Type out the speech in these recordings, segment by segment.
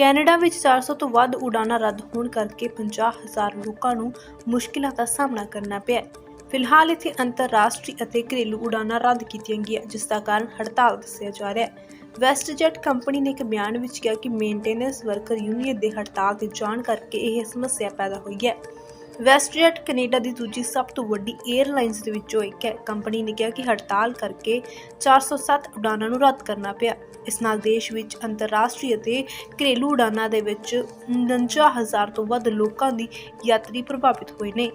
Canada ਵਿੱਚ 400 ਤੋਂ ਵੱਧ ਉਡਾਨਾਂ ਰੱਦ ਹੋਣ ਕਰਕੇ 50000 ਲੋਕਾਂ ਨੂੰ ਮੁਸ਼ਕਿਲਾਂ ਦਾ ਸਾਹਮਣਾ ਕਰਨਾ ਪਿਆ ਫਿਲਹਾਲ ਇੱਥੇ ਅੰਤਰਰਾਸ਼ਟਰੀ ਅਤੇ ਘਰੇਲੂ ਉਡਾਨਾਂ ਰੱਦ ਕੀਤੀਆਂ ਗਈਆਂ, ਜਿਸ ਦਾ ਕਾਰਨ ਹੜਤਾਲ ਦੱਸਿਆ ਜਾ ਰਿਹਾ ਹੈ। ਵੈਸਟਜੈਟ ਕੰਪਨੀ ਨੇ ਇੱਕ ਬਿਆਨ ਵਿੱਚ ਕਿਹਾ ਕਿ ਮੇਨਟੇਨੈਂਸ ਵਰਕਰ ਯੂਨੀਅਨ ਦੇ ਹੜਤਾਲ ਤੇ ਜਾਣ ਕਰਕੇ ਇਹ ਸਮੱਸਿਆ ਪੈਦਾ ਹੋਈ ਹੈ। ਵੈਸਟਜੈਟ ਕੈਨੇਡਾ ਦੀ ਦੂਜੀ ਸਭ ਤੋਂ ਵੱਡੀ 에ਅਰਲਾਈਨਸ ਦੇ ਵਿੱਚੋਂ ਇੱਕ ਹੈ। ਕੰਪਨੀ ਨੇ ਕਿਹਾ ਕਿ ਹੜਤਾਲ ਕਰਕੇ 407 ਉਡਾਨਾਂ ਨੂੰ ਰੱਦ ਕਰਨਾ ਪਿਆ। ਇਸ ਨਾਲ ਦੇਸ਼ ਵਿੱਚ ਅੰਤਰਰਾਸ਼ਟਰੀ ਅਤੇ ਘਰੇਲੂ ਉਡਾਨਾਂ ਦੇ ਵਿੱਚ 49000 ਤੋਂ ਵੱਧ ਲੋਕਾਂ ਦੀ ਯਾਤਰੀ ਪ੍ਰਭਾਵਿਤ ਹੋਏ ਨੇ।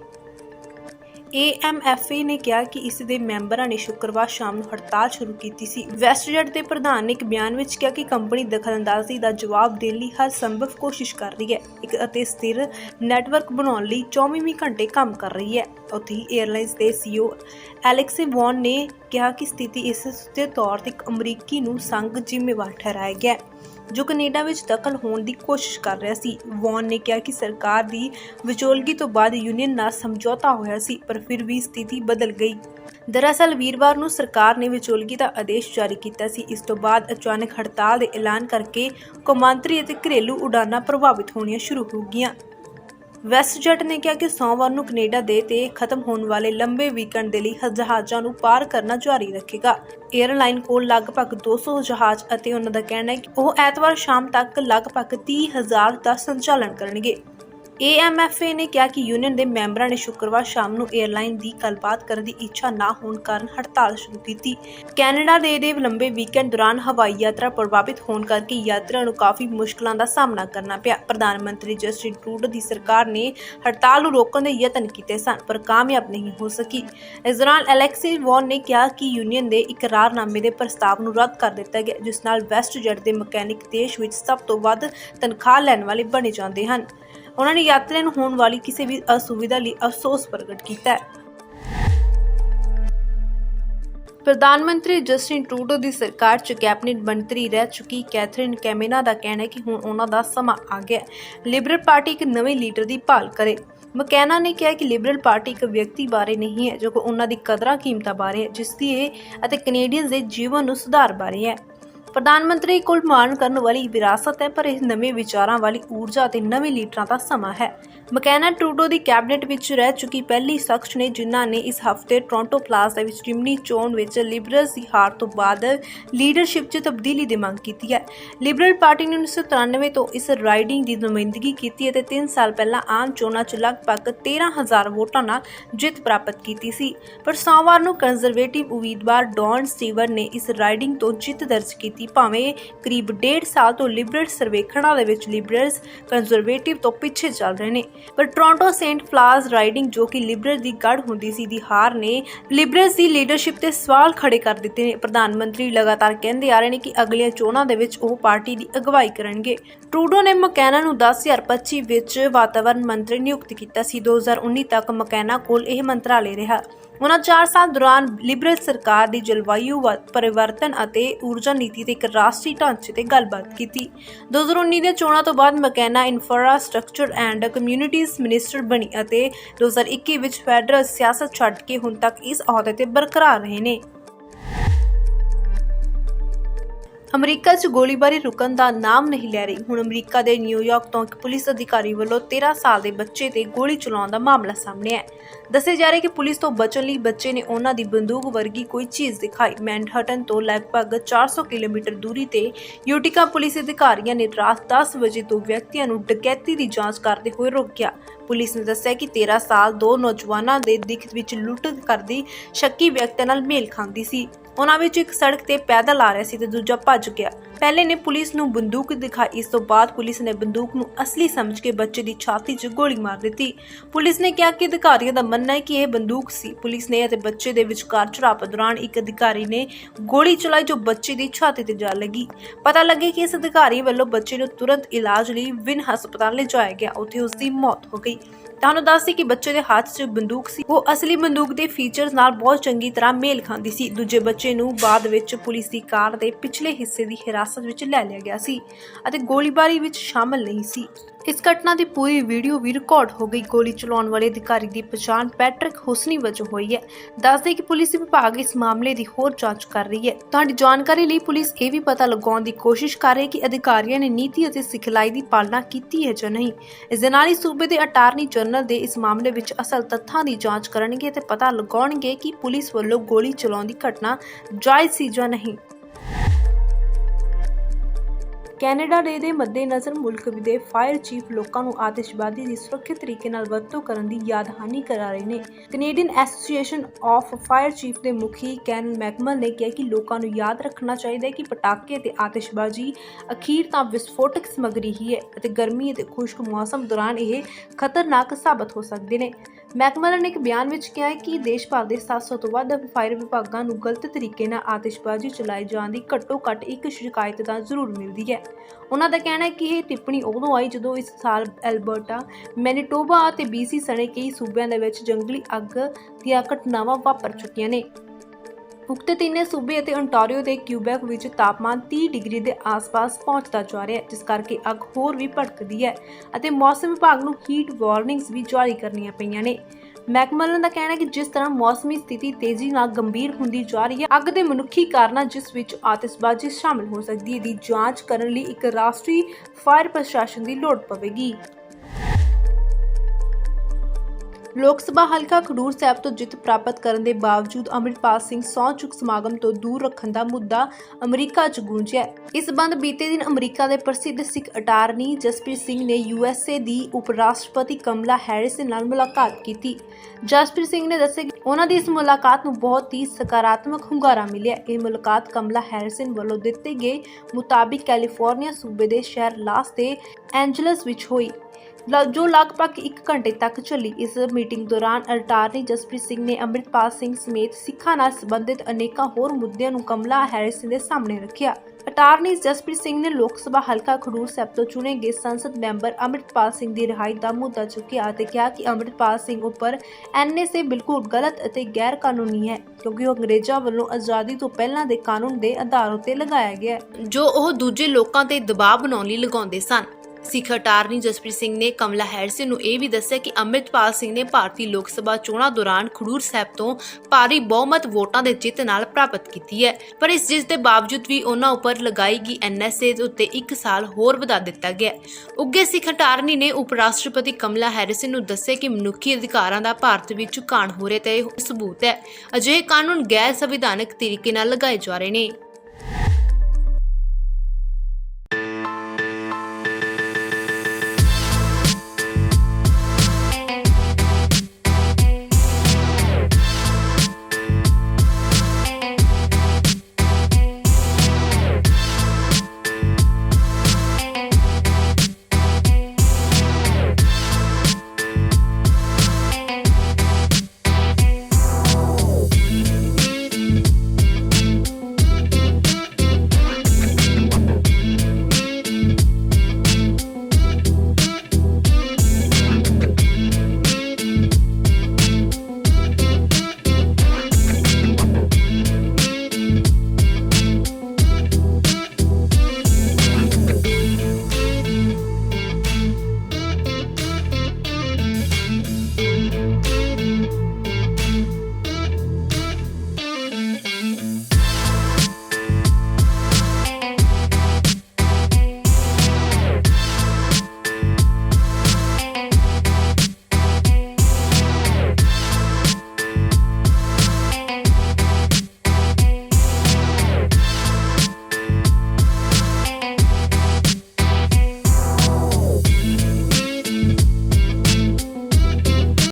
AMFA ਨੇ ਕਿਹਾ ਕਿ ਇਸ ਦੇ ਮੈਂਬਰਾਂ ਨੇ ਸ਼ੁੱਕਰਵਾਰ ਸ਼ਾਮ ਨੂੰ ਹੜਤਾਲ ਸ਼ੁਰੂ ਕੀਤੀ ਸੀ। ਵੈਸਟਜੈਟ ਦੇ ਪ੍ਰਧਾਨ ਨੇ ਇੱਕ ਬਿਆਨ ਵਿੱਚ ਕਿਹਾ ਕਿ ਕੰਪਨੀ ਦਖਲਅੰਦਾਜ਼ੀ ਦਾ ਜਵਾਬ ਦੇਣ ਲਈ ਹਰ ਸੰਭਵ ਕੋਸ਼ਿਸ਼ ਕਰ ਰਹੀ ਹੈ, ਇੱਕ ਅਤੇ ਸਥਿਰ ਨੈਟਵਰਕ ਬਣਾਉਣ ਲਈ 24ਵੀਂ ਘੰਟੇ ਕੰਮ ਕਰ ਰਹੀ ਹੈ। ਉੱਥੇ ਹੀ 에ਅਰਲਾਈਨਸ ਦੇ CEO ਐਲੈਕਸੇ ਵੌਨ ਨੇ ਕਿਹਾ ਕਿ ਸਥਿਤੀ ਇਸ ਦੇ ਤੌਰ ਤੇ ਇੱਕ ਅਮਰੀਕੀ ਨੂੰ ਸੰਘ ਜ਼ਿੰਮੇਵਾਰ ਠਹਿਰਾਇਆ ਗਿਆ ਜੋ ਕੈਨੇਡਾ ਵਿੱਚ ਦਖਲ ਹੋਣ ਦੀ ਕੋਸ਼ਿਸ਼ ਕਰ ਰਿਹਾ ਸੀ। ਵੌਨ ਨੇ ਕਿਹਾ ਕਿ ਸਰਕਾਰ ਦੀ ਵਿਚੋਲਗੀ ਤੋਂ ਬਾਅਦ ਯੂਨੀਅਨ ਨਾਲ ਸਮਝੌਤਾ ਹੋਇਆ ਸੀ, ਪਰ ਫਿਰ ਵੀ ਸਥਿਤੀ ਬਦਲ ਗਈ। ਦਰਅਸਲ ਵੀਰਵਾਰ ਨੂੰ ਸਰਕਾਰ ਨੇ ਵਿਚੋਲਗੀ ਦਾ ਆਦੇਸ਼ ਜਾਰੀ ਕੀਤਾ ਸੀ। ਇਸ ਤੋਂ ਬਾਅਦ ਅਚਾਨਕ ਹੜਤਾਲ ਦੇ ਐਲਾਨ ਕਰਕੇ ਕੌਮਾਂਤਰੀ ਅਤੇ ਘਰੇਲੂ ਉਡਾਨਾਂ ਪ੍ਰਭਾਵਿਤ ਹੋਣੀਆਂ ਸ਼ੁਰੂ ਹੋ ਗਈਆਂ। ਵੈਸਟਜੈਟ ਨੇ ਕਿਹਾ ਕਿ ਸੋਮਵਾਰ ਨੂੰ ਕੈਨੇਡਾ ਦੇ ਤੇ ਖਤਮ ਹੋਣ ਵਾਲੇ ਲੰਬੇ ਵੀਕਐਂਡ ਦੇ ਲਈ ਜਹਾਜ਼ਾਂ ਨੂੰ ਪਾਰ ਕਰਨਾ ਜਾਰੀ ਰੱਖੇਗਾ। ਏਅਰਲਾਈਨ ਕੋਲ ਲਗਭਗ 200 ਜਹਾਜ਼ ਅਤੇ ਉਹਨਾਂ ਦਾ ਕਹਿਣਾ ਹੈ ਕਿ ਉਹ ਐਤਵਾਰ ਸ਼ਾਮ ਤੱਕ ਲਗਭਗ 30000 ਦਾ ਸੰਚਾਲਨ ਕਰਨਗੇ। AMFA ਨੇ ਕਿਹਾ ਕਿ ਯੂਨੀਅਨ ਦੇ ਮੈਂਬਰਾਂ ਨੇ ਸ਼ੁੱਕਰਵਾਰ ਸ਼ਾਮ ਨੂੰ 에ਅਰਲਾਈਨ ਦੀ ਗੱਲਬਾਤ ਕਰਨ ਦੀ ਇੱਛਾ ਨਾ ਹੋਣ ਕਾਰਨ ਹੜਤਾਲ ਸ਼ੁਰੂ ਕੀਤੀ। ਕੈਨੇਡਾ ਦੇ ਦੇ ਲੰਬੇ ਵੀਕਐਂਡ ਦੌਰਾਨ ਹਵਾਈ ਯਾਤਰਾ ਪ੍ਰਭਾਵਿਤ ਹੋਣ ਕਰਕੇ ਯਾਤਰੀਆਂ ਨੂੰ ਕਾਫੀ ਮੁਸ਼ਕਲਾਂ ਦਾ ਸਾਹਮਣਾ ਕਰਨਾ ਪਿਆ। ਪ੍ਰਧਾਨ ਮੰਤਰੀ ਜਸਟਿਨ ਟਰੂਡੋ ਦੀ ਸਰਕਾਰ ਨੇ ਹੜਤਾਲ ਨੂੰ ਰੋਕਣ ਦੇ ਯਤਨ ਕੀਤੇ ਸਨ, ਪਰ ਕਾਮਯਾਬ ਨਹੀਂ ਹੋ ਸਕੀ। ਇਸ ਦੌਰਾਨ ਐਲੈਕਸੀ ਵੌਨ ਨੇ ਕਿਹਾ ਕਿ ਯੂਨੀਅਨ ਦੇ ਇਕਰਾਰਨਾਮੇ ਦੇ ਪ੍ਰਸਤਾਵ ਨੂੰ ਰੱਦ ਕਰ ਦਿੱਤਾ ਗਿਆ, ਜਿਸ ਨਾਲ ਵੈਸਟਜੈਟ ਦੇ ਮਕੈਨਿਕ ਦੇਸ਼ ਵਿੱਚ ਸਭ ਤੋਂ ਵੱਧ ਤਨਖਾਹ ਲੈਣ ਵਾਲੇ ਬਣੇ ਜਾਂਦੇ ਹਨ। ਉਹਨਾਂ ਨੇ ਯਾਤਰੀਆਂ ਨੂੰ ਹੋਣ ਵਾਲੀ ਕਿਸੇ ਵੀ ਅਸੁਵਿਧਾ ਲਈ ਅਫਸੋਸ ਪ੍ਰਗਟ ਕੀਤਾ ਹੈ। ਪ੍ਰਧਾਨ ਮੰਤਰੀ ਜਸਟਿਨ ਟਰੂਡੋ ਦੀ ਸਰਕਾਰ 'ਚ ਕੈਬਨਿਟ ਮੰਤਰੀ ਰਹਿ ਚੁੱਕੀ ਕੈਥਰੀਨ ਕੈਮੇਨਾ ਦਾ ਕਹਿਣਾ ਹੈ ਕਿ ਹੁਣ ਉਹਨਾਂ ਦਾ ਸਮਾਂ ਆ ਗਿਆ ਲਿਬਰਲ ਪਾਰਟੀ ਇੱਕ ਨਵੇਂ ਲੀਡਰ ਦੀ ਭਾਲ ਕਰੇ। ਮਕੈਨਾ ਨੇ ਕਿਹਾ ਕਿ ਲਿਬਰਲ ਪਾਰਟੀ ਇੱਕ ਵਿਅਕਤੀ ਬਾਰੇ ਨਹੀਂ ਹੈ, ਜੋ ਕਿ ਉਹਨਾਂ ਦੀ ਕਦਰਾਂ ਕੀਮਤਾਂ ਬਾਰੇ ਹੈ, ਜਿਸ ਦੀ ਇਹ ਅਤੇ ਕੈਨੇਡੀਅਨਸ ਦੇ ਜੀਵਨ ਨੂੰ ਸੁਧਾਰ ਬਾਰੇ ਹੈ। ਪ੍ਰਧਾਨ ਮੰਤਰੀ ਕੋਲ ਮਾਣ ਕਰਨ ਵਾਲੀ ਵਿਰਾਸਤ ਹੈ, ਪਰ ਇਹ ਨਵੇਂ ਵਿਚਾਰਾਂ ਵਾਲੀ ਊਰਜਾ ਅਤੇ ਨਵੇਂ ਲੀਡਰਾਂ ਦਾ ਸਮਾਂ ਹੈ। ਮਕੈਨਾ ਟਰੂਡੋ ਦੀ ਕੈਬਨਿਟ ਵਿੱਚ ਰਹਿ ਚੁੱਕੀ ਪਹਿਲੀ ਸ਼ਖਸ ਨੇ, ਜਿਨ੍ਹਾਂ ਨੇ ਇਸ ਹਫ਼ਤੇ ਟੋਰਾਂਟੋ ਪਲਾਜ਼ਾ ਵਿੱਚ ਜਿਮਨੀ ਚੋਣ ਵਿੱਚ ਲਿਬਰਲਸ ਦੀ ਹਾਰ ਤੋਂ ਬਾਅਦ ਲੀਡਰਸ਼ਿਪ 'ਚ ਤਬਦੀਲੀ ਦੀ ਮੰਗ ਕੀਤੀ ਹੈ। ਲਿਬਰਲ ਪਾਰਟੀ ਨੇ 1993 ਤੋਂ ਇਸ ਰਾਈਡਿੰਗ ਦੀ ਨੁਮਾਇੰਦਗੀ ਕੀਤੀ ਅਤੇ 3 ਸਾਲ ਪਹਿਲਾਂ ਆਮ ਚੋਣਾਂ 'ਚ ਲਗਭਗ 13000 ਵੋਟਾਂ ਨਾਲ ਜਿੱਤ ਪ੍ਰਾਪਤ ਕੀਤੀ ਸੀ। ਪਰ ਸੋਮਵਾਰ ਨੂੰ ਕੰਜ਼ਰਵੇਟਿਵ ਉਮੀਦਵਾਰ ਡੌਨ ਸਟੀਵਰ ਨੇ ਇਸ ਰਾਈਡਿੰਗ ਤੋਂ ਜਿੱਤ ਦਰਜ ਕੀਤੀ ਭਾਵੇਂ ਕਰੀਬ 1.5 ਸਾਲ ਤੋਂ ਲਿਬਰਲ ਸਰਵੇਖਣਾਂ ਦੇ ਵਿੱਚ ਲਿਬਰਲਸ ਕੰਜ਼ਰਵੇਟਿਵ ਤੋਂ ਪਿੱਛੇ ਚੱਲ ਰਹੇ ਨੇ। ਪਰ ਟੋਰਾਂਟੋ ਸੇਂਟ ਫਲਾਸ ਰਾਈਡਿੰਗ ਜੋ ਕਿ ਲਿਬਰਲ ਦੀ ਗੜ ਹੁੰਦੀ ਸੀ ਦੀ ਹਾਰ ਨੇ ਲਿਬਰਲਸ ਦੀ ਲੀਡਰਸ਼ਿਪ ਤੇ ਸਵਾਲ ਖੜੇ ਕਰ ਦਿੱਤੇ ਨੇ। ਪ੍ਰਧਾਨ ਮੰਤਰੀ ਲਗਾਤਾਰ ਕਹਿੰਦੇ ਆ ਰਹੇ ਨੇ ਕਿ ਅਗਲੀਆਂ ਚੋਣਾਂ ਦੇ ਵਿੱਚ ਉਹ ਪਾਰਟੀ ਦੀ ਅਗਵਾਈ ਕਰਨਗੇ। ਟਰੂਡੋ ਨੇ ਮਕੈਨਾ ਨੂੰ 10025 ਵਿੱਚ ਵਾਤਾਵਰਣ ਮੰਤਰੀ ਨਿਯੁਕਤ ਕੀਤਾ ਸੀ। 2019 ਤੱਕ ਮਕੈਨਾ ਕੋਲ ਇਹ ਮੰਤਰਾਲੇ ਰਿਹਾ। ਉਹਨਾਂ 4 ਸਾਲ ਦੌਰਾਨ ਲਿਬਰਲ ਸਰਕਾਰ ਦੀ ਜਲਵਾਯੂ ਵ- ਪਰਿਵਰਤਨ ਅਤੇ ਊਰਜਾ ਨੀਤੀ ਤੇ ਇੱਕ ਰਾਸ਼ਟਰੀ ਢਾਂਚੇ ਤੇ ਗੱਲਬਾਤ ਕੀਤੀ। 2019 ਦੀਆਂ ਚੋਣਾਂ ਤੋਂ ਬਾਅਦ McKenna infrastructure and communities minister ਬਣੀ ਅਤੇ 2021 ਵਿੱਚ ਫੈਡਰਲ ਸਿਆਸਤ ਛੱਡ ਕੇ ਹੁਣ ਤੱਕ ਇਸ ਅਹੁਦੇ ਤੇ ਬਰਕਰਾਰ ਰਹੇ ਨੇ। ਅਮਰੀਕਾ 'ਚ ਗੋਲੀਬਾਰੀ ਰੁਕਣ ਦਾ ਨਾਮ ਨਹੀਂ ਲੈ ਰਹੀ। ਹੁਣ ਅਮਰੀਕਾ ਦੇ ਨਿਊਯਾਰਕ ਤੋਂ ਇੱਕ ਪੁਲਿਸ ਅਧਿਕਾਰੀ ਵੱਲੋਂ 13 ਸਾਲ ਦੇ ਬੱਚੇ ਤੇ ਗੋਲੀ ਚਲਾਉਣ ਦਾ ਮਾਮਲਾ ਸਾਹਮਣੇ ਆਇਆ ਦੱਸਿਆ ਜਾ ਰਿਹਾ ਕਿ ਪੁਲਿਸ ਤੋਂ ਬਚਣ ਲਈ ਬੱਚੇ ਨੇ ਉਹਨਾਂ ਦੀ ਬੰਦੂਕ ਵਰਗੀ ਕੋਈ ਚੀਜ਼ ਦਿਖਾਈ। ਮੈਨਹਟਨ ਤੋਂ ਲਗਭਗ 400 ਕਿਲੋਮੀਟਰ ਦੂਰੀ ਤੇ ਯੂਟਿਕਾ ਪੁਲਿਸ ਅਧਿਕਾਰੀਆਂ ਨੇ ਰਾਤ 10 ਵਜੇ ਤੋਂ ਵਿਅਕਤੀਆਂ ਨੂੰ ਡਕੈਤੀ ਦੀ ਜਾਂਚ ਕਰਦੇ ਹੋਏ ਰੋਕਿਆ। ਪੁਲਿਸ ਨੇ ਦੱਸਿਆ ਕਿ 13 ਸਾਲ ਦੋ ਨੌਜਵਾਨਾਂ ਦੇ ਦਿੱਖ ਵਿੱਚ ਲੁੱਟ ਕਰਦੀ ਸ਼ੱਕੀ ਵਿਅਕਤੀਆਂ ਨਾਲ ਮੇਲ ਖਾਂਦੀ ਸੀ। ਉਹਨਾਂ ਵਿੱਚ ਇੱਕ ਸੜਕ ਤੇ ਪੈਦਲ ਆ ਰਿਹਾ ਸੀ ਤੇ ਦੂਜਾ ਭੱਜ ਗਿਆ। ਪਹਿਲੇ ਨੇ ਪੁਲਿਸ ਨੂੰ ਬੰਦੂਕ ਦਿਖਾਈ, ਇਸ ਤੋਂ ਬਾਅਦ ਪੁਲਿਸ ਨੇ ਬੰਦੂਕ ਨੂੰ ਅਸਲੀ ਸਮਝ ਕੇ ਬੱਚੇ ਦੀ ਛਾਤੀ 'ਚ ਗੋਲੀ ਮਾਰ ਦਿੱਤੀ। ਪੁਲਿਸ ਨੇ ਕਿਹਾ ਕਿ ਅਧਿਕਾਰੀਆਂ ਦਾ ਮੰਨਣਾ ਹੈ ਕਿ ਇਹ ਬੰਦੂਕ ਸੀ। ਪੁਲਿਸ ਨੇ ਅਤੇ ਬੱਚੇ ਦੇ ਵਿਚਕਾਰ ਝੜਪ ਦੌਰਾਨ ਇੱਕ ਅਧਿਕਾਰੀ ਨੇ ਗੋਲੀ ਚਲਾਈ ਜੋ ਬੱਚੇ ਦੀ ਛਾਤੀ ਤੇ ਜਾ ਲੱਗੀ। ਪਤਾ ਲੱਗੇ ਕਿ ਇਸ ਅਧਿਕਾਰੀ ਵੱਲੋਂ ਬੱਚੇ ਨੂੰ ਤੁਰੰਤ ਇਲਾਜ ਲਈ ਵਿਨ ਹਸਪਤਾਲ ਲਿਜਾਇਆ ਗਿਆ। ਉੱਥੇ ਉਸ ਦੀ ਮੌਤ ਹੋ ਗਈ। ਤੁਹਾਨੂੰ ਦੱਸਦੀ ਕਿ ਬੱਚੇ ਦੇ ਹੱਥ 'ਚ ਬੰਦੂਕ ਸੀ। ਉਹ ਅਸਲੀ ਬੰਦੂਕ ਦੇ ਫੀਚਰਸ ਨਾਲ ਬਹੁਤ ਚੰਗੀ ਤਰ੍ਹਾਂ ਮੇਲ ਖਾਂਦੀ ਸੀ। ਦੂਜੇ ਬੱਚੇ ਨੂੰ ਬਾਅਦ ਵਿੱਚ ਪੁਲਿਸ ਦੀ ਕਾਰ ਦੇ ਪਿਛਲੇ ਹਿੱਸੇ ਦੀ ਹਿਰਾਸਤ ਵਿੱਚ ਲੈ ਲਿਆ ਗਿਆ ਸੀ ਅਤੇ ਗੋਲੀਬਾਰੀ ਵਿੱਚ ਸ਼ਾਮਲ ਨਹੀਂ ਸੀ। ਇਸ ਘਟਨਾ ਦੀ ਪੂਰੀ ਵੀਡੀਓ ਵੀ ਰਿਕਾਰਡ ਹੋ ਗਈ। ਗੋਲੀ ਚਲਾਉਣ ਵਾਲੇ ਅਧਿਕਾਰੀ ਦੀ ਪਛਾਣ ਪੈਟਰਿਕ ਹੁਸਨੀ ਵਜੋਂ ਹੋਈ ਹੈ। ਦੱਸਦੇ ਕਿ ਪੁਲਿਸ ਵਿਭਾਗ ਇਸ ਮਾਮਲੇ ਦੀ ਹੋਰ ਜਾਂਚ ਕਰ ਰਹੀ ਹੈ। ਤੁਹਾਡੀ ਜਾਣਕਾਰੀ ਲਈ ਪੁਲਿਸ ਇਹ ਵੀ ਪਤਾ ਲਗਾਉਣ ਦੀ ਕੋਸ਼ਿਸ਼ ਕਰ ਰਹੀ ਹੈ ਕਿ ਅਧਿਕਾਰੀਆਂ ਨੇ ਨੀਤੀ ਅਤੇ ਸਿਖਲਾਈ ਦੀ ਪਾਲਣਾ ਕੀਤੀ ਹੈ ਜਾਂ ਨਹੀਂ। ਇਸ ਦੇ ਨਾਲ ਹੀ ਸੂਬੇ ਦੇ ਅਟਾਰਨੀ ਜਨਰਲ ਦੇ ਇਸ ਮਾਮਲੇ ਵਿੱਚ ਅਸਲ ਤੱਥਾਂ ਦੀ ਜਾਂਚ ਕਰਨਗੇ ਤੇ ਪਤਾ ਲਗਾਉਣਗੇ ਕਿ ਪੁਲਿਸ ਵੱਲੋਂ ਗੋਲੀ ਚਲਾਉਣ ਦੀ ਘਟਨਾ ਜਾਇਜ਼ ਸੀ ਜਾਂ ਨਹੀਂ। ਕੈਨੇਡਾ ਡੇ ਦੇ ਮੱਦੇਨਜ਼ਰ ਮੁਲਕ ਦੇ ਫਾਇਰ ਚੀਫ ਲੋਕਾਂ ਨੂੰ ਆਤਿਸ਼ਬਾਜ਼ੀ ਦੀ ਸੁਰੱਖਿਅਤ ਤਰੀਕੇ ਨਾਲ ਵਰਤੋਂ ਕਰਨ ਦੀ ਯਾਦਹਾਨੀ ਕਰਾ ਰਹੇ ਨੇ। Canadian association of fire chief ਦੇ ਮੁਖੀ ਕੈਨ ਮੈਕਮਲ ਨੇ ਕਿਹਾ ਕਿ ਲੋਕਾਂ ਨੂੰ ਯਾਦ ਰੱਖਣਾ ਚਾਹੀਦਾ ਹੈ ਕਿ ਪਟਾਕੇ ਤੇ ਆਤਿਸ਼ਬਾਜ਼ੀ ਅਖੀਰ ਤਾਂ ਵਿਸਫੋਟਕ ਸਮੱਗਰੀ ਹੀ ਹੈ ਅਤੇ ਗਰਮੀ ਅਤੇ ਖੁਸ਼ਕ ਮੌਸਮ ਦੌਰਾਨ ਇਹ ਖਤਰਨਾਕ ਸਾਬਤ ਹੋ ਸਕਦੇ ਨੇ। ਮਹਿਕਮਾ ਨੇ ਇੱਕ ਬਿਆਨ ਵਿੱਚ ਕਿਹਾ ਹੈ ਕਿ ਦੇਸ਼ ਭਰ ਦੇ 700 ਤੋਂ ਵੱਧ ਫਾਇਰ ਵਿਭਾਗਾਂ ਨੂੰ ਗਲਤ ਤਰੀਕੇ ਨਾਲ ਆਤਿਸ਼ਬਾਜ਼ੀ ਚਲਾਏ ਜਾਣ ਦੀ ਘੱਟੋ-ਘੱਟ ਇੱਕ ਸ਼ਿਕਾਇਤ ਤਾਂ ਜ਼ਰੂਰ ਮਿਲਦੀ ਹੈ। ਉਹਨਾਂ ਦਾ ਕਹਿਣਾ ਹੈ ਕਿ ਇਹ ਟਿੱਪਣੀ ਉਦੋਂ ਆਈ ਜਦੋਂ ਇਸ ਸਾਲ ਐਲਬਰਟਾ, ਮੈਨੀਟੋਬਾ ਅਤੇ ਬੀਸੀ ਸਣੇ ਕਈ ਸੂਬਿਆਂ ਦੇ ਵਿੱਚ ਜੰਗਲੀ ਅੱਗ ਦੀਆਂ ਘਟਨਾਵਾਂ ਵਾਪਰ ਚੁੱਕੀਆਂ ਨੇ। ਉਕਤ ਤਿੰਨੇ ਸੂਬੇ ਅਤੇ ਓਨਟਾਰੀਓ ਦੇ ਕਿਊਬੈਕ ਵਿੱਚ ਤਾਪਮਾਨ 30 ਡਿਗਰੀ ਦੇ ਆਸ-ਪਾਸ ਪਹੁੰਚਦਾ ਜਾ ਰਿਹਾ ਹੈ, ਜਿਸ ਕਰਕੇ ਅੱਗ ਹੋਰ ਵੀ ਭੜਕਦੀ ਹੈ ਅਤੇ ਮੌਸਮ ਵਿਭਾਗ ਨੂੰ ਹੀਟ ਵਾਰਨਿੰਗਸ ਵੀ ਜਾਰੀ ਕਰਨੀਆਂ ਪਈਆਂ ਨੇ। ਮੈਕਮਲਨ ਦਾ ਕਹਿਣਾ ਹੈ ਕਿ ਜਿਸ ਤਰ੍ਹਾਂ ਮੌਸਮੀ ਸਥਿਤੀ ਤੇਜ਼ੀ ਨਾਲ ਗੰਭੀਰ ਹੁੰਦੀ ਜਾ ਰਹੀ ਹੈ, ਅੱਗ ਦੇ ਮਨੁੱਖੀ ਕਾਰਨਾਂ ਜਿਸ ਵਿੱਚ ਆਤਿਸ਼ਬਾਜ਼ੀ ਸ਼ਾਮਲ ਹੋ ਸਕਦੀ ਹੈ, ਦੀ ਜਾਂਚ ਕਰਨ ਲਈ ਇੱਕ ਰਾਸ਼ਟਰੀ ਫਾਇਰ ਪ੍ਰਸ਼ਾਸਨ ਦੀ ਲੋੜ ਪਵੇਗੀ। ਲੋਕ ਸਭਾ ਹਲਕਾ ਖਡੂਰ ਸਾਹਿਬ ਤੋਂ ਜਿੱਤ ਪ੍ਰਾਪਤ ਕਰਨ ਦੇ ਬਾਵਜੂਦ ਅੰਮ੍ਰਿਤਪਾਲ ਸਿੰਘ ਸਹੁੰ ਚੁੱਕ ਸਮਾਗਮ ਤੋਂ ਦੂਰ ਰੱਖਣ ਦਾ ਮੁੱਦਾ ਅਮਰੀਕਾ 'ਚ ਗੂੰਜਿਆ ਇਸ ਸੰਬੰਧ ਬੀਤੇ ਦਿਨ ਅਮਰੀਕਾ ਦੇ ਪ੍ਰਸਿੱਧ ਸਿੱਖ ਅਟਾਰਨੀ ਜਸਪ੍ਰੀਤ ਸਿੰਘ ਨੇ ਯੂਐਸਏ ਦੀ ਉਪ ਰਾਸ਼ਟਰਪਤੀ ਕਮਲਾ ਹੈਰਿਸ ਨਾਲ ਮੁਲਾਕਾਤ ਕੀਤੀ। ਜਸਪ੍ਰੀਤ ਸਿੰਘ ਨੇ ਦੱਸਿਆ ਕਿ ਉਹਨਾਂ ਦੀ ਇਸ ਮੁਲਾਕਾਤ ਨੂੰ ਬਹੁਤ ਹੀ ਸਕਾਰਾਤਮਕ ਹੁੰਗਾਰਾ ਮਿਲਿਆ ਇਹ ਮੁਲਾਕਾਤ ਕਮਲਾ ਹੈਰਿਸਨ ਵੱਲੋਂ ਦਿੱਤੇ ਗਏ ਮੁਤਾਬਿਕ ਕੈਲੀਫੋਰਨੀਆ ਸੂਬੇ ਦੇ ਸ਼ਹਿਰ ਲਾਸ ਦੇ ਐਂਜਲਸ ਵਿੱਚ ਹੋਈ। ਜੋ ਲਗਭਗ 1 ਘੰਟੇ ਤੱਕ ਚੱਲੀ ਇਸ ਮੀਟਿੰਗ ਦੌਰਾਨ ਅਟਾਰਨੀ ਜਸਪ੍ਰੀਤ ਸਿੰਘ ਨੇ ਅੰਮ੍ਰਿਤਪਾਲ ਸਿੰਘ ਸਮੇਤ ਸਿੱਖਾਂ ਨਾਲ ਸੰਬੰਧਿਤ ਅਨੇਕਾਂ ਹੋਰ ਮੁੱਦਿਆਂ ਨੂੰ ਕਮਲਾ ਹੈਰਿਸ ਦੇ ਸਾਹਮਣੇ ਰੱਖਿਆ। ਅਟਾਰਨੀ ਜਸਪ੍ਰੀਤ ਸਿੰਘ ਨੇ ਲੋਕ ਸਭਾ ਹਲਕਾ ਖਡੂਰ ਸਾਹਿਬ ਤੋਂ ਚੁਣੇ ਗਏ ਸੰਸਦ ਮੈਂਬਰ ਅੰਮ੍ਰਿਤਪਾਲ ਸਿੰਘ ਦੀ ਰਿਹਾਈ ਦਾ ਮੁੱਦਾ ਚੁੱਕਿਆ ਅਤੇ ਕਿਹਾ ਕਿ ਅੰਮ੍ਰਿਤਪਾਲ ਸਿੰਘ ਉੱਪਰ ਐਨਐਸਏ ਬਿਲਕੁਲ ਗਲਤ ਅਤੇ ਗੈਰ ਕਾਨੂੰਨੀ ਹੈ, ਕਿਉਂਕਿ ਉਹ ਅੰਗਰੇਜ਼ਾਂ ਵੱਲੋਂ ਆਜ਼ਾਦੀ ਤੋਂ ਪਹਿਲਾਂ ਦੇ ਕਾਨੂੰਨ ਦੇ ਆਧਾਰ ਉੱਤੇ ਲਗਾਇਆ ਗਿਆ ਜੋ ਉਹ ਦੂਜੇ ਲੋਕਾਂ ਤੇ ਦਬਾਅ ਬਣਾਉਣ ਲਈ ਲਗਾਉਂਦੇ ਸਨ। ਸਿੱਖ ਅਟਾਰਨੀ ਜਸਪ੍ਰੀਤ ਸਿੰਘ ਨੇ ਕਮਲਾ ਹੈਰਿਸ ਨੂੰ ਇਹ ਵੀ ਦੱਸਿਆ ਕਿ ਅੰਮ੍ਰਿਤਪਾਲ ਸਿੰਘ ਨੇ ਭਾਰਤੀ ਲੋਕ ਸਭਾ ਚੋਣਾਂ ਦੌਰਾਨ ਖਡੂਰ ਸਾਹਿਬ ਤੋਂ ਭਾਰੀ ਬਹੁਮਤ ਵੋਟਾਂ ਦੇ ਜਿੱਤ ਨਾਲ ਪ੍ਰਾਪਤ ਕੀਤੀ ਹੈ। ਪਰ ਇਸ ਜਿੱਤ ਦੇ ਬਾਵਜੂਦ ਵੀ ਉਹਨਾਂ ਉੱਪਰ ਲਗਾਈ ਗਈ ਐਨਐਸਏ ਉੱਤੇ 1 ਸਾਲ ਹੋਰ ਵਧਾ ਦਿੱਤਾ ਗਿਆ ਹੈ। ਉੱਗੇ ਸਿੱਖ ਅਟਾਰਨੀ ਨੇ ਉਪ ਰਾਸ਼ਟਰਪਤੀ ਕਮਲਾ ਹੈਰਿਸ ਨੂੰ ਦੱਸਿਆ ਕਿ ਮਨੁੱਖੀ ਅਧਿਕਾਰਾਂ ਦਾ ਭਾਰਤ ਵਿੱਚ ਝੁਕਾਣ ਹੋ ਰਿਹਾ ਤੇ ਇਹ ਸਬੂਤ ਹੈ। ਅਜਿਹੇ ਕਾਨੂੰਨ ਗੈਰ ਸੰਵਿਧਾਨਕ ਤਰੀਕੇ ਨਾਲ ਲਗਾਏ ਜਾ ਰਹੇ ਨੇ।